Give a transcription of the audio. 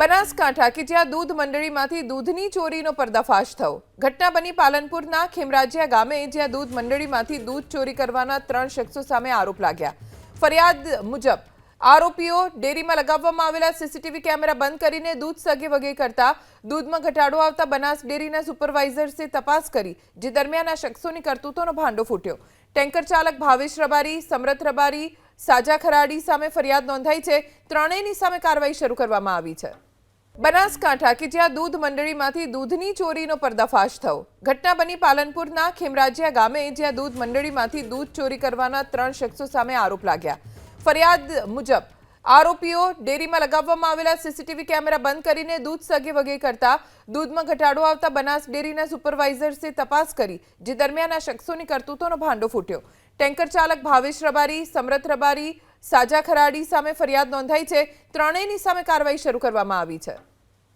બનાસકાંઠા કે જ્યાં દૂધ મંડળીમાંથી દૂધની ચોરીનો પર્દાફાશ થયો. ઘટના બની પાલનપુરના ખેમરાજિયા ગામે, જ્યાં દૂધ મંડળીમાંથી દૂધ ચોરી કરવાના ત્રણ શખ્સો સામે આરોપ લાગ્યા. ફરિયાદ મુજબ આરોપીઓ ડેરીમાં લગાવવામાં આવેલા સીસીટીવી કેમેરા બંધ કરીને દૂધ સગે વગે કરતા દૂધમાં ઘટાડો આવતા બનાસ ડેરીના સુપરવાઇઝર્સે તપાસ કરી, જે દરમિયાન આ શખ્સોની કરતૂતોનો ભાંડો ફૂટ્યો. ટેન્કર ચાલક ભાવેશ રબારી, સમરથ રબારી, સાજા ખરાડી સામે ફરિયાદ નોંધાઈ છે. ત્રણેયની સામે કાર્યવાહી શરૂ કરવામાં આવી છે. બનાસકાંઠા કે જ્યાં દૂધ મંડળીમાંથી દૂધની ચોરીનો પર્દાફાશ થયો. ઘટના બની પાલનપુરના ખેમરાજિયા ગામે, જ્યાં દૂધ મંડળીમાંથી દૂધ ચોરી કરવાના ત્રણ શખ્સો સામે આરોપ લાગ્યા. ફરિયાદ મુજબ આરોપીઓ ડેરીમાં લગાવવામાં આવેલા સીસીટીવી કેમેરા બંધ કરીને દૂધ સગે વગે કરતા દૂધમાં ઘટાડો આવતા બનાસ ડેરીના સુપરવાઇઝર્સે તપાસ કરી, જે દરમિયાન આ શખ્સોની કરતૂતોનો ભાંડો ફૂટ્યો. ટેન્કર ચાલક ભાવેશ રબારી, સમરથ રબારી, સાજા ખરાડી સામે ફરિયાદ નોંધાઈ છે. ત્રણેયની સામે કાર્યવાહી શરૂ કરવામાં આવી છે.